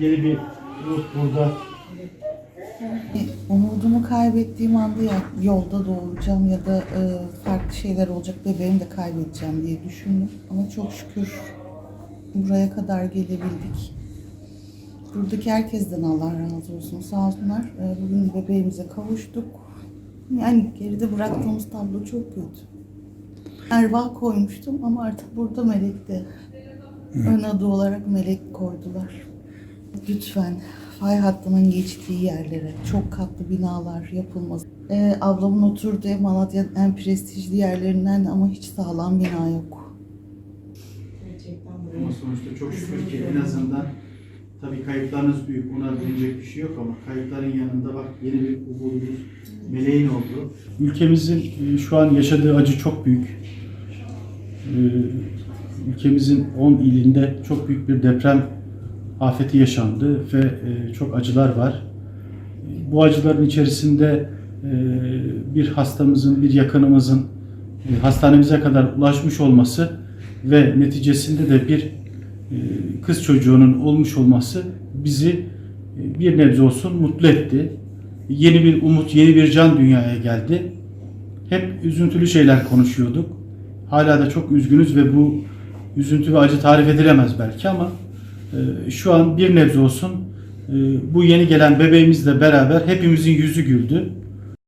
yeni bir umut burada. Umudumu kaybettiğim anda ya yolda doğuracağım ya da e, farklı şeyler olacak bebeğimi de kaybedeceğim diye düşündüm. Ama çok şükür buraya kadar gelebildik. Buradaki herkesten Allah razı olsun. Sağ olsunlar. E, bugün bebeğimize kavuştuk. Yani geride bıraktığımız tablo çok kötü. Erva koymuştum ama artık burada Melek'te. Ön adı olarak Melek koydular. Lütfen fay hattının geçtiği yerlere çok katlı binalar yapılması. Ee, ablamın oturduğu ev Malatya'nın en prestijli yerlerinden ama hiç sağlam bina yok. Gerçekten Ama sonuçta çok şükür ki en azından tabii kayıplarınız büyük. Ona diyecek bir şey yok ama kayıpların yanında bak yeni bir umudumuz meleğin oldu. Ülkemizin e, şu an yaşadığı acı çok büyük. E, Ülkemizin 10 ilinde çok büyük bir deprem afeti yaşandı ve e, çok acılar var. Bu acıların içerisinde e, bir hastamızın, bir yakınımızın e, hastanemize kadar ulaşmış olması ve neticesinde de bir e, kız çocuğunun olmuş olması bizi e, bir nebze olsun mutlu etti. Yeni bir umut, yeni bir can dünyaya geldi. Hep üzüntülü şeyler konuşuyorduk. Hala da çok üzgünüz ve bu üzüntü ve acı tarif edilemez belki ama şu an bir nebze olsun e, bu yeni gelen bebeğimizle beraber hepimizin yüzü güldü.